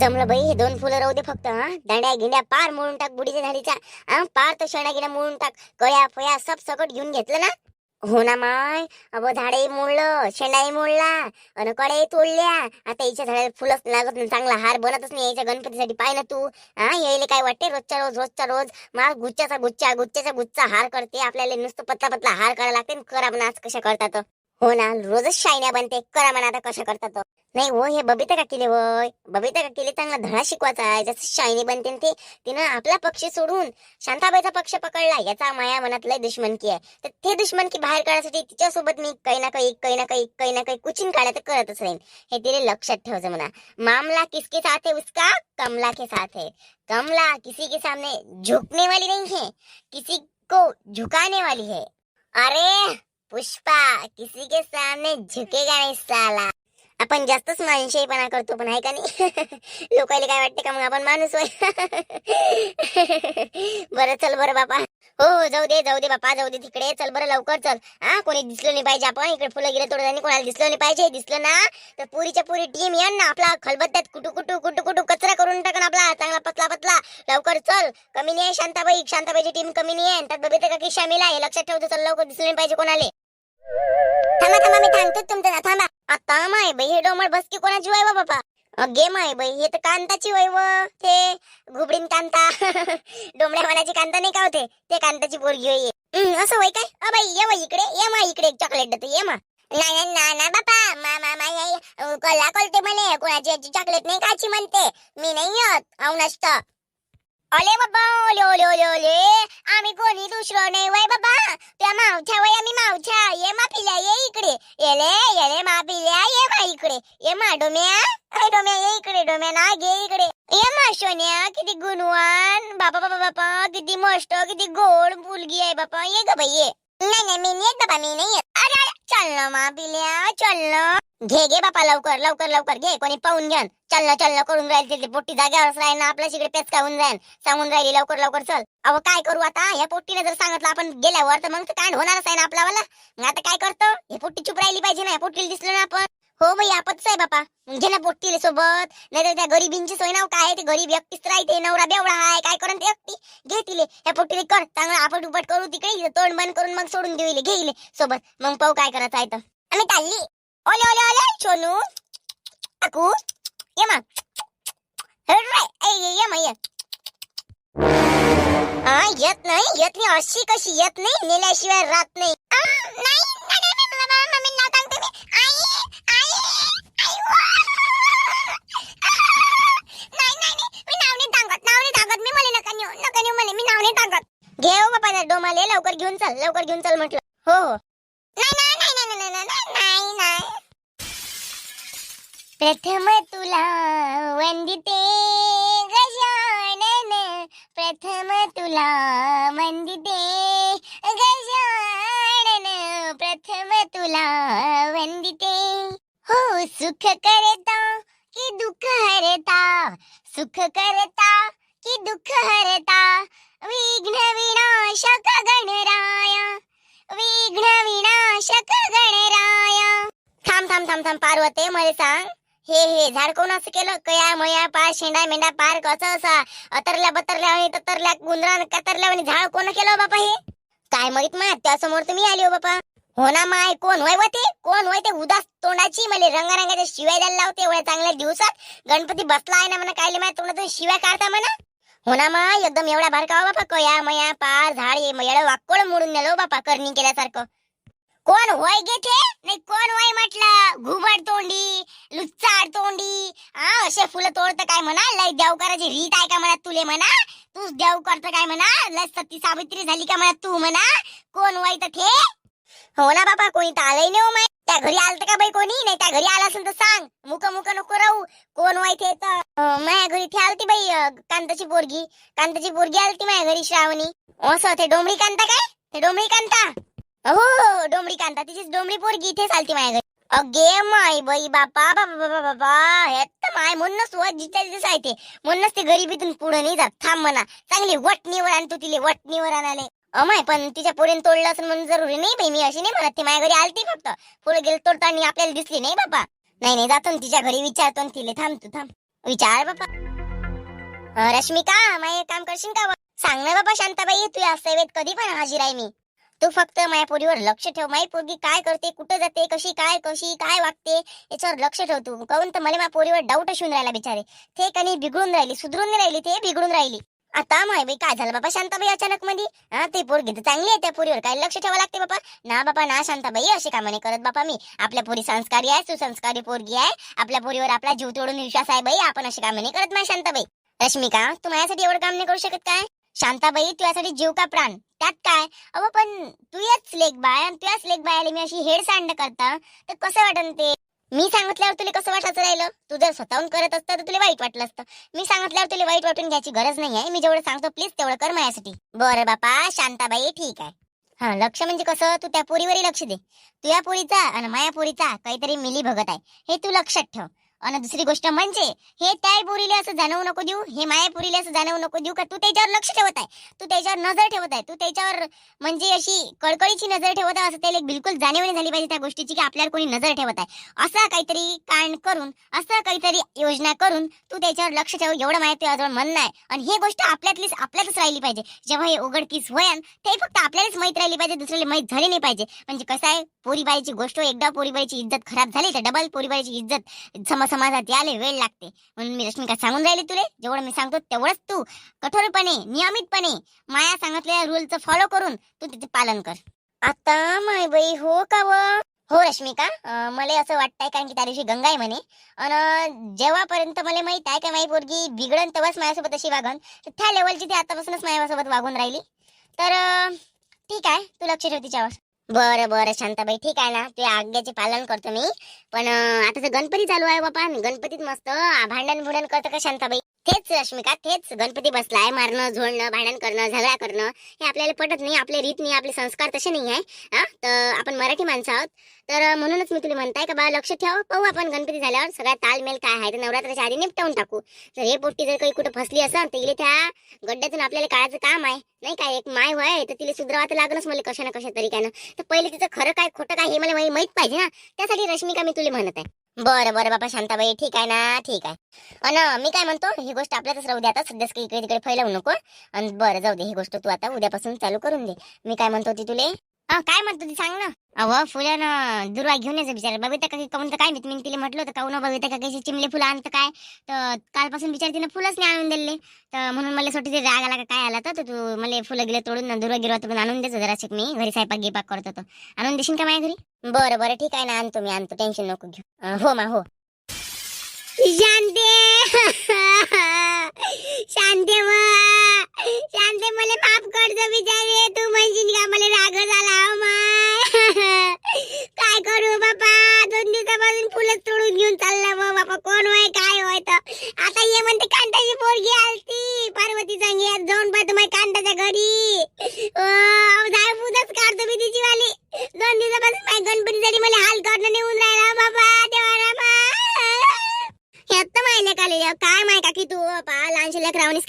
जमलं बाई हे दोन फुलं राहू दे फक्त हा. दांड्या गिंड्या पार मोडून टाक बुडीच्या झाडीच्या हा. पार तो शेणा गिण्या मोडून टाक. कळ्या फया सब सकट घेऊन घेतलं ना? हो ना माय. अब झाडही मोडलं शेंडाही मोडला अन कड्याही तोडल्या. आता याच्या झाडाला फुलंच लागत नाही चांगला हार बनतच नाही याच्या गणपतीसाठी पाय ना तू. हा यायला काय वाटते? रोजच्या रोज रोजच्या रोज. मा गुच्च्याचा गुच्चा गुच्च्याचा गुच्चा हार करते आपल्याला नुसतं पतला पतला हार करायला लागते करा आज कशा करतात? हो ना रोजच शायन्या बनते. करा म्हणा आता कशा करतात नाही वो हे बबिता का केले वय. बबिता का चांगला धडा शिकवायचा आहे. जसं शायनी बनते ते तिनं आपला पक्ष सोडून शांताबाईचा पक्ष पकडला. याचा माया मनात लय दुश्मनकी आहे. तर ते दुश्मनकी बाहेर काढण्यासाठी तिच्यासोबत मी काही ना काही काही ना काही काही ना काही कुचिन काढायचं करतच राहीन. हे तिने लक्षात ठेवायचं म्हणा. मामला किसके साथ है उसका? कमला के साथ है. कमला किसी के सामने झुकने वाली नहीं है. किसी को झुकाने वाली है. अरे! पुष्पा किसी के सामने झुकेगा नाही साला। आपण जास्तच माणशेपणा करतो पण आहे का नाही? लोकांना काय वाटते का मग आपण माणूस होय? बरं चल बरं बापा. हो, हो जाऊ दे जाऊ दे बापा जाऊ दे तिकडे. चल बरं लवकर चल. हा कोणी दिसलं नाही पाहिजे आपण. इकडे फुलं गिरे तोडताना कोणाला दिसलं नाही पाहिजे. दिसलं ना तर पुरीच्या पुरी टीम येण ना आपला. खलबत्त्यात कुटू कुटू कुटू कुटू कचरा करून टाकन आपला. चांगला पतला पतला. लवकर चल. कमी नाही आहे शांताबाई. शांताबाईची टीम कमी नाही आहे. त्यात बबिता काकी शामिल आहे. लक्षात ठेवतो चल लवकर दिसलं नाही पाहिजे कोणाला. थांबा थांबा मी थांबतो तुमचं. ना थांबा. आता माय बाई हे डोमळ बस की कोणाची वय व बापा? अगे माय बाई हे तर कांताची वय व. ते घुबडीन कांता. डोमड्या वाल्याची कांता नाही का होते ते? कांताची पोरगी होई असं होय काय? अ बाई ये बाई इकडे ये मा इकडे एक चॉकलेट देते ये मा. नाही ना ना बापा मा मा मा आई, कळते म्हणे कोणाची याची चॉकलेट नाही काची म्हणते? मी नाही येत आऊ अले बाबा ओले ओले ओले ओले. आम्ही कोणी दुसरं नाही वय बाबा. त्या मावच्या वय आम्ही मावच्या. ये मा पिल्या ये इकडे. येले येले मा पिल्या ये मा इकडे. ये मा डोम्या. अय डोम्या ये इकडे डोम्या. ना घे इकडे. ये मा सोन्या किती गुणवान. बापा बाबा बापा किती मस्त किती गोड मुलगी आहे बापा ये ग बाई ये. नाही नाही मी नाही बाबा मी नाही चल ना मा पिल्या चल ना घे घे बापा लवकर लवकर लवकर. घे कोणी पाहून घ्यान चल चल करून राहील तिथे. पोट्टी जाग्यावरच राहील ना आपल्या शिकडे पेचका होऊन जाईल सांगून राहिली लवकर लवकर चल. अहो काय करू आता? या पोट्टीने जर सांगितलं आपण गेल्यावर तर मग कांड होणारच आहे ना आपल्यावाला? वाला आता काय करतो? हे पोट्टी चुप राहिली पाहिजे ना या पोट्टीला दिसलं ना आपण. हो बाई आपच आहे बापा घे ना पोट्टीला सोबत नाही तर त्या गरीबींची सोय नाव काय ते गरीब व्यक्तीच राहते नवरा बेवडा आहे काय करून ते व्यक्ती घे तिले या पोट्टीला कर चांगलं आपट उपट करू तिकडे तोंड बंद करून मग सोडून देऊ इले, सोबत मग पाहू काय करायचं आहे तर आम्ही चालली ओले ओले ओले सोनू अकू ये मग ये मा ये हा येत नाही येत नाही अशी कशी येत नाही नेल्याशिवाय राहत नाही नाही नका नेऊ म्हणे मी नाव नाही टाकत. घे हो बाबा डोमाले लवकर घेऊन चल लवकर घेऊन चल म्हटलं. हो हो. नाही नाही नाही नाही नाही. प्रथम तुला वंदिते गजानन. प्रथम तुला वंदिते गजानन. प्रथम तुला वंदिते. हो सुख करता की दुःख हरता? सुख करता की दुःख हरता। विघ्न विनाशक गणराया विघ्न विनाशक गणराया थांब थांब थांब थांब पार्वते मला सांग. हे हे झाड कोण असं केलं? कया मया पार शेंडा मेंढा पार कसं असा? अतरल्या बतरल्या आणि ततरल्या गुंजरा कतरल्या आणि झाड कोण केलं हो बापा हे? काय माहीत माय त्यासमोर तुम्ही आली हो बापा. हो ना माय कोण होय ते? कोण होय ते? उदास तोंडाची मला रंगारंगाच्या शिवाय द्यायला लावते एवढ्या चांगल्या दिवसात. गणपती बसला आहे ना म्हणा कायले माय तोंडातून शिवाय काढता म्हणा. हो ना एकदम एवढा बारका बापा कया मया पार झाड हे एवढं वाक्कोळ मोडून नेलो बापा करणी केल्यासारखं. कोण होय गे नाही कोण होय म्हटलं? घुबड तोंडी लुच्चाड तोंडी. हा असे फुलं तोडतं काय म्हणा? लय देव करायची रीत आहे का म्हणा तुले म्हणा? तूच देव करतं काय म्हणा? लय सती सावित्री झाली का म्हणा तू म्हणा? कोण होय तर थे हो ना बापा कोणी तर आलंय नाही हो माय. त्या घरी आलत का बाई कोणी? नाही त्या घरी आला असेल तर सांग. मुक मुक नको राहू. कोण हो वाय ते तर माझ्या घरी थे आलती बाई कांताची पोरगी. कांताची पोरगी आलती माझ्या घरी श्रावणी. असं ते डोंबळी कांता काय? ते डोंबळी कांता? हो हो डोंबळी कांता. तिचीच डोंबळी पोरगी इथेच आलती माझ्या घरी. अगे माय बाई बापा बाबा बाबा बाबा हे तर माय म्हणूनच व जिथे जिथे आहे ते म्हणूनच ते गरिबीतून पुढे नाही जात. थांब म्हणा. चांगली वटणीवर आणतो तिले वटणीवर आणाले. अमाय पण तिच्या पोरीने तोडलं असं म्हणून जरुरी नाही बाई मी अशी नाही म्हणत. ती माझ्या घरी आलती फक्त. पुढे गेलं तोडताना आपल्याला दिसली नाही बाबा. नाही नाही जातो ना तिच्या घरी विचारतो ना तिले. थांब तू थांब. विचार बापा रश्मिका माय एक काम करशील का? सांग ना बाबा शांताबाई तू या सेवेत कधी पण हाजीर आहे मी. तू फक्त माझ्या पोरीवर लक्ष ठेव. माई पोरगी काय करते कुठं जाते कशी काय कशी काय वागते याच्यावर लक्ष ठेव तू. काऊन तर मला माझ्या पोरीवर डाऊट असून राहिला बिचारे. ते कणी बिघडून राहिली सुधरून राहिली ते बिघडून राहिली. आता माय बाई काय झालं बाबा? शांताबाई अचानक मध्ये हा ते पोरगी तर चांगली आहे त्या पोरीवर काय लक्ष ठेवावं लागते बाबा? ना बाबा ना शांताबाई अशी कामं नाही करत बाबा मी. आपल्या पोरी संस्कारी आहे सुसंस्कारी पोरगी आहे. आपल्या पोरीवर आपला जीव तोडून विश्वास आहे बाई आपण अशी कामं नाही करत नाही शांताबाई. रश्मिका तू माझ्यासाठी एवढं काम नाही करू शकत काय? शांताबाई तुझ्यासाठी जीव का प्राण? त्यात काय? अहो पण तू याच लेख बाय आणि तुझ्याच लेख बायाला मी अशी हेड सांड करता तर कसं वाटन ते? मी सांगितल्यावर तुला कसं वाटायचं राहिलं? तू जर स्वतःहून करत असतं तर तुला वाईट वाटलं असतं. मी सांगितल्यावर तुला वाईट वाटून घ्यायची गरज नाही आहे. मी जेवढं सांगतो प्लीज तेवढं कर माझ्यासाठी. बरं बापा शांताबाई ठीक आहे. हा लक्ष म्हणजे कसं? तू त्या पोरीवरही लक्ष दे. तुझ्या पोरीचा आणि माया पोरीचा काहीतरी मिली भगत आहे. हे तू लक्षात ठेव. आणि दुसरी गोष्ट म्हणजे हे त्या पोरीला असं जाणवू नको देऊ हे माया पोरीला असं जाणवू नको देऊ का तू त्याच्यावर लक्ष ठेवत आहे. तू त्याच्यावर नजर ठेवत आहे. तू त्याच्यावर म्हणजे अशी कळकळीची नजर ठेवत आहे असं त्याला एक बिलकुल जाणीव नाही झाली पाहिजे त्या गोष्टीची की आपल्यावर कोणी नजर ठेवत आहे. असा काहीतरी कांड करून असं काहीतरी योजना करून तू त्याच्यावर लक्ष ठेव एवढं माहिती तुझ्याजवळ म्हणणं आहे. आणि हे गोष्ट आपल्यातलीच आपल्यातच राहिली पाहिजे. जेव्हा हे उघडकीस होयान ते फक्त आपल्यालाच माहीत राहिली पाहिजे दुसऱ्याला माहीत झाली नाही पाहिजे. म्हणजे कसं आहे पोरीबाईची गोष्ट हो, एकदा पोरीबाईची इज्जत खराब झाली तर डबल पोरीबाईची इज्जत समज समाजात याले वेळ लागते. म्हणून मी रश्मिका सांगून राहिली तुले जेवढं मी सांगतो तेवढंच तू कठोरपणे नियमितपणे माया सांगितलेल्या रूलचं फॉलो करून तू तिचे पालन कर. आता माय बाई हो का व? हो रश्मिका मला असं वाटतंय कारण की त्या दिवशी गंगा आहे म्हणे. आणि जेव्हापर्यंत मला माहीत आहे का माझी पोरगी बिघडन तेव्हाच माझ्यासोबत अशी वागन तर त्या लेवलची ती आतापासूनच माझ्यासोबत वागून राहिली. तर ठीक आहे तू लक्ष ठेव तिच्यावर. बरं बरं शांताबाई. ठीक आहे ना तुझ्या आज्ञाचे पालन करतो मी. पण आता तर गणपती चालू आहे बापा. गणपतीत मस्त भांडण भुंडण करतो का शांताबाई? तेच रश्मिका तेच गणपती बसलाय मारणं झोडणं भांडण करणं झगडा करणं. हे आपल्याला पटत नाही आपले रीत नाही आपले संस्कार तसे नाही आहे. हा? तर आपण मराठी माणसं आहोत. तर म्हणूनच मी तुला म्हणताय का बा लक्ष ठेव पाहू आपण गणपती झाल्यावर सगळा तालमेल काय आहे तर नवरात्राच्या आधी निपटवून टाकू. तर हे पोट्टी जर काही कुठं फसली असेल तर इले त्या गड्ड्यातून आपल्याला काढायचं काम आहे. नाही काय एक माय होय तर तिला सुधरावा तर लागलंच मला कशा ना कशा तरीक्यानं. तर पहिले तिचं खरं काय खोटं काय हे मला माहीत पाहिजे ना? त्यासाठी रश्मिका मी तुला म्हणत आहे. बरं बरं बाबा शांताबाई. ठीक आहे ना ठीक आहे. अन मी काय म्हणतो ही गोष्ट आपल्यातच राहू दे आता. सध्याच इकडे तिकडे फैलावू नको. आणि बरं जाऊ दे ही गोष्ट तू आता उद्यापासून चालू करून दे. मी काय म्हणतो ती तुले? हा काय म्हणतो ती सांग ना. अहो फुलं दुर्वा घेऊन यायचं बिचारा बघितलं का काऊन तर काय मी मी तिला म्हटलं होतं काऊन बघितलं का कशी चिमले फुलं आणतं काय? तर कालपासून बिचार तिनं फुलंच नाही आणून दिले तर म्हणून मला सोटी ते राग आला का? काय आला तर? तू मला फुलं गेलं तोडून दुर्वा गिरवा पण आणून द्यायचं जरा शिक मी. घरी स्वयंपाक गिपाक करतो तो. आणून देशील का माझ्या घरी? बरं बरं ठीक आहे ना. आणतो मी आणतो. टेन्शन नको घेऊ. हो मा हो. शांते! शांते मा! शांते मला माफ करतो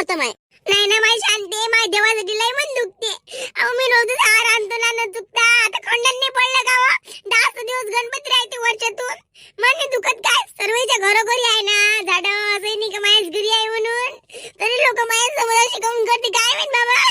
होतं माय. नाही ना माय शांती माय देवासाठी लय मन दुखते. अहो मी रोजच आहार आणतो ना न चुकता आता खंडांनी पडलं का हो? दहा दिवस गणपती राहते वर्षातून. मन दुखत काय? सर्वच्या घरोघरी आहे ना. झाड असं नाही का माझ्याच घरी आहे म्हणून. तरी लोक माझ्यासमोर शिकवून करते. काय माहीत बाबा?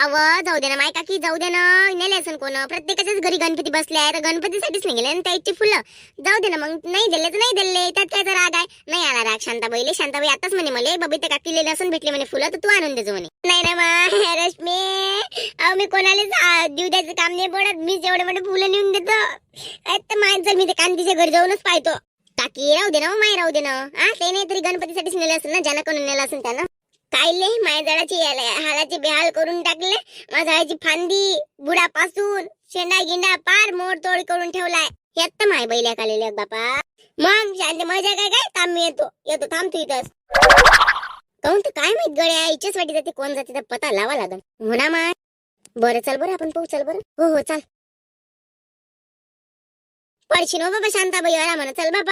अव जाऊ दे ना माय काकी जाऊ दे ना. नेले असेल कोण? प्रत्येकाच्याच घरी गणपती बसले आहे तर गणपतीसाठीच निघाले ना आणि त्याची फुलं. जाऊ दे ना मग नाही दिले तर नाही दिले त्यात काय राग आहे? नाही आला राग शांताबाईले शांताबाई आताच म्हणे मला बबिता काकीले असून भेटले म्हणे फुलं तर तू आणून देजो म्हणे. नाही ना मा रश्मी अहो मी कोणालाच देऊ द्यायचं काम नाही पडत मी जेवढे मोठे फुलं नेऊन देतो. काय मी ते कांतीच्या घरी जाऊनच पाहतो. काकी राहू दे ना हो, माय राहू दे ना. हा ते नाही तरी गणपतीसाठीच नेले असेल ना ज्याला कोण नेलं असेल त्यानं. कायले माझ्या झाडाची हालाची बेहाल करून टाकले. माझ्या झाडाची फांदी बुडापासून शेंडा गिंडा पार मोडतोड करून ठेवलाय. यात तर माय बैल्या कालेल्या बापा. मग शांत मजा काय काय? थांब मी येतो. येतो थांबतो इथंच. काहून तर काय माहीत गड्या इच्छाच वाटी जाते कोण जाते तर पता लावा लागल म्हणा हो माय? बरं चल बरं आपण पाहू चल बरं. हो हो चाल. पडशी नो हो बाबा शांताबाई आला म्हणा चल बाबा.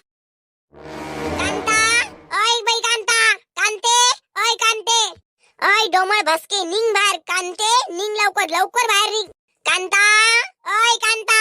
कांता? ओय बाई कांता. कांते? अय कांते. ओय डोमळ भसके निंग बाहेर कांते. निंग लवकर लवकर बाहेर निघ. कांता. ओय कांता.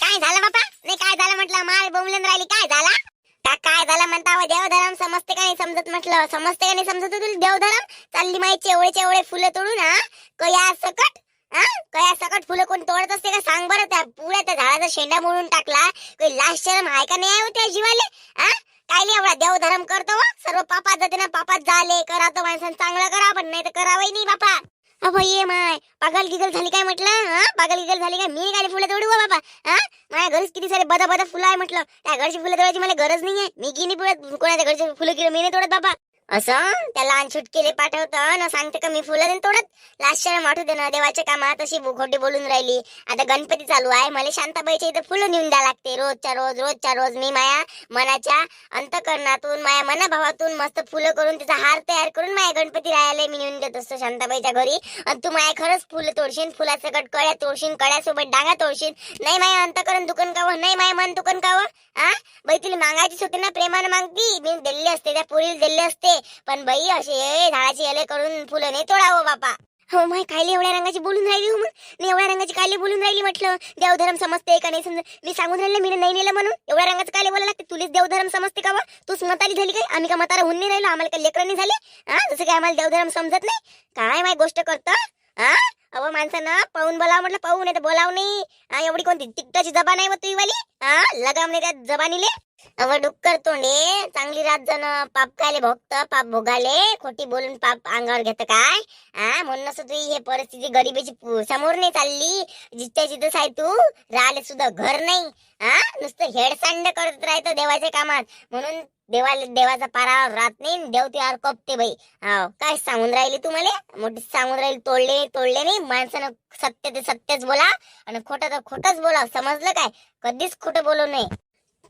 काय झालं बापा? नाही काय झालं म्हटलं? माल बोंबलून राहिली. काय झाला? का काय झालं म्हणता? व देवधरम समजते का नाही समजत म्हटलं? समजते का नाही समजत तुला देवधरम? चालली माई एवढेचे एवढे फुलं तोडून हा? कया सकट हा? कया सकट फुलं कोण तोडत असते का सांग बरं? त्या पुऱ्या त्या झाडाचा शेंडा मोडून टाकला. काही लास्ट शरम आहे का नाही आहे हो त्या जीवाले? हा? कायले एवढा देव धर्म करतो सर्व पापात जाते ना पापात झाले करा तो माणसानं चांगलं करा पण नाही तर करावंही नाही बापा. अबो ये माय. पागल गिगल झाली काय म्हटलं? हा? पागल गिगल झाली काय? मी काय फुलं तोडू बाबा हा? माझ्या घरीच किती सारे बदा बदा फुलं आहे म्हटलं. त्या घरची फुलं तोडायची मला गरज नाहीये. मी की नाही पुढे कोणाच्या घरचे फुलं किलो मी नाही तोडत बाबा असं? त्याला अनशूट केले पाठवतं ना सांगते का मी फुलं नाही तोडत? लास्ट शरम वाटू दे ना देवाच्या कामात अशी खोटी बोलून राहिली. आता गणपती चालू आहे मला शांताबाईच्या इथं फुलं नेऊन द्या लागते. रोजच्या रोज रोजच्या रोज मी माया मनाच्या अंतकरणातून माया मनाभावातून मस्त फुलं करून त्याचा हार तयार करून माया गणपती राहायला मी नेऊन देत असतो शांताबाईच्या घरी. आणि तू माया खरंच फुलं तोडशील फुलाचं कट कळ्या तोडशील कळ्यासोबत डागा तोडशील नाही माया अंतकरण दुकान कावं नाही माया मन दुकान कावं हा बाई तुला मागायचीच होती ना प्रेमानं मागती. मी दिल्ली असते त्या पुरीला दिल्ली असते. पण बाई असे झाडाची इले करून फुलं नाही तोडावं बापा. हो माय कायले एवढ्या रंगाची बोलून राहिली हो मग? एवढ्या रंगाची कायले बोलून राहिली म्हटलं? देवधर्म समजते का नाही समज मी सांगून राहिले मी नाही नेलं म्हणून? एवढ्या रंगाचं कायले बोलायला लागते? तुलीच देवधर्म समजते का बा? तूच मताली झाली काय? आम्ही का मतारा होऊन नाही राहिलो? आम्हाला काय लेकर नाही झाले? हा? जसं काय आम्हाला देवधर्म समजत नाही? काय माय गोष्ट करतं? हा अव माणसानं पाहून बोलावं म्हटलं पाहून नाही तर बोलाव नाही. एवढी कोणती तिकटाची जबान आहे मग तुझी वाली हा लगाम नाही त्या जबानीले. अव डुक्कर तोंडे चांगली रात जण पाप खायले भोगत पाप भोगाले खोटी बोलून पाप अंगावर घेत काय? हा म्हणून असं तुझी हे परिस्थिती गरिबीची समोर नाही चालली. जिथच्या जिथंच आहे तू राहिले सुद्धा घर नाही. हा नुसतं हेडसांड करत राहतं देवाच्या कामात. म्हणून देवाला देवाचा पारा राहत नाही देव त्यावर कपते बाई. हाव काय सांगून राहिली तू मला? मोठी सांगून राहिली तोडले तोडले नाही. माणसानं सत्य ते सत्यच बोला आणि खोटं तर खोटंच बोला. समजलं काय? कधीच खोटं बोलू नये.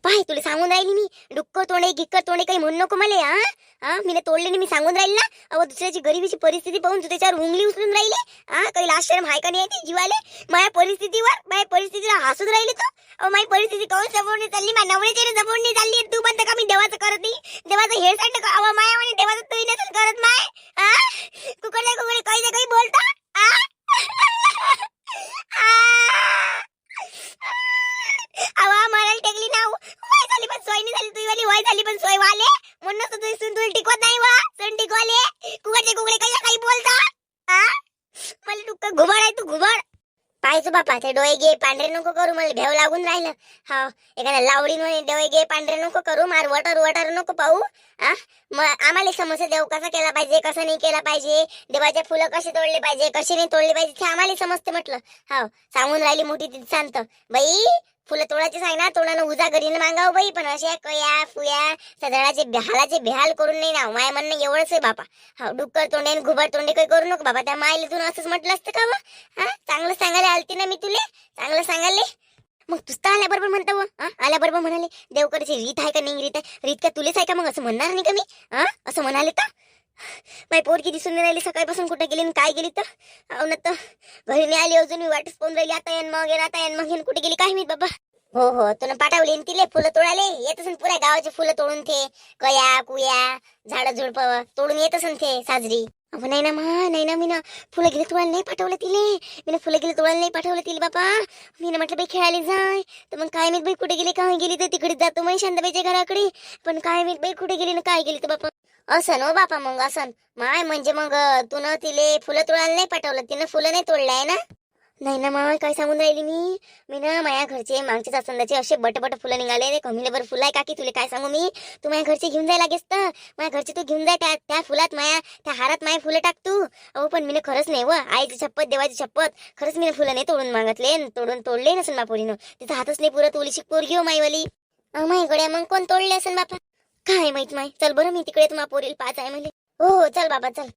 पाय तुला सांगून राहिली मी. डुक्कर तोंडे गिक्कर तोंडे काही म्हणू नको मला हा? हा? मी तोडले मी सांगून राहील ना? अहो दुसऱ्याची गरिबीची परिस्थिती पाहून तू त्याच्यावर उंगली उचलून राहिले? हा? काही लास्ट टाइम हाय का नाही जीवाले? माझ्या परिस्थितीवर माझ्या परिस्थितीला हसून राहिली तू? माझी परिस्थिती काऊन जमवणी चालली? माझ्या नवऱ्याची समोर जमवणी चालली तू म्हणता का मी देवाचं करत. नाही देवाचं हे सांड अहो माया म्हणे देवाचं तू नसेल करत माय. कुकडे कुकडे काही ना काही बोलता? आ? आ? अवा मरायला टेकली ना वाय झाली पण सोय नाही झाली तुझी वाली. वाय झाली पण सोय वाले. म्हणून तुझी सून तुला टिकवत नाही वा. सून टिकवाले. कुकडे कुकडे काही काही बोलता. मला तू घुबड आहे तू घुबड. पाहायचो बापा ते डोळे गे पांढरे नको करू मला भेव लागून राहिलं. हा एखाद्या लावडी म्हणे डोळे गे पांढरे नको करू मार वटर वटर नको पाहू आ? मग आम्हाला समस्या देव कसा केला पाहिजे कसं नाही केला पाहिजे देवाचे फुलं कसे तोडले पाहिजे कसे नाही तोडले पाहिजे ते आम्हाला समजते म्हटलं. हा सांगून राहिली मोठी तिथे शांत. बाई फुलं तोडायची आहे ना तोडानं उजा घरीनं मागावं बाई पण अशा कया फुया सदळाचे बिहालाचे बिहाल करून नाही ना माय म्हणणं एवढंच आहे बापा. हा डुक्कर तोंडे आणि घुबड तोंडे काही करू नको बाबा त्या मायला तू असंच म्हटलं असतं का मग हा चांगलं सांगायला आलती ना मी तुले चांगलं सांगायला. मग तुझं तर आल्याबरोबर म्हणता व आल्याबरोबर म्हणाले देवकडची रीत आहे का नाही रीत आहे? रीत का तुलेच आहे का मग असं म्हणणार नाही का मी? हा असं म्हणाले तर? माई पोरगी दिसून नाही राहिली. सकाळपासून कुठे गेली आणि काय गेली तर? अहो ना तर घरी नाही आली अजून मी वाटच पाहून राहिली. आता येन मग येन आता येन मग येन. कुठे गेली काय मी बाबा? हो हो. तुला पाठवली तिले फुलं तोडाले येत असेल पुऱ्या गावाची फुलं तोडून थे. कया कुया झाड झुडप तोडून येत असं ते साजरी. अहो नाही ना मा नाही ना मी ना फुलं गेली तोडायला नाही पाठवलं तिले. मी ना फुलं गेली तोडायला नाही पाठवलं तिला बाबा. मी ना म्हटलं बाई खेळायला जाय. तर मग काय मी बाई कुठे गेली काय गेली तर तिकडे जातो मग शांताबाईच्या घराकडे. पण काय मी बाई कुठे गेली ना काय गेली तर बापा असं हो बापा मग असं. माय म्हणजे मग तू न तिले फुलं तोडायला नाही पाठवलं? तिनं फुलं नाही तोडलंय ना? नाही ना माय काय सांगून राहिली मी? मी ना माझ्या घरचे मागच्या जास्वंदाचे असे बट बट फुलं निघाले कमीले बरं फुलं आहे काकी तुला काय सांगू मी? तू माझ्या घरचे घेऊन जायला लागेस तर. माझ्या घरचे तू घेऊन जाय त्या त्या फुलात माया त्या हारात माया फुलं टाक तू. अहो पण मी खरंच नाही व. आईची छप्पत देवाची छप्पत खरंच मी फुलं नाही तोडून मागतले तोडून तोडले नसून बापुरीनं. तिथं हातच नाही पुरत ओलीशी पोरगी हो माईवाली. अहो माईकडे मग कोण तोडले असेल बापा? काय माहीत माय चल बरं मी तिकडे तुम्हा पोरील पाच आहे म्हणजे हो हो चल बाबा चल.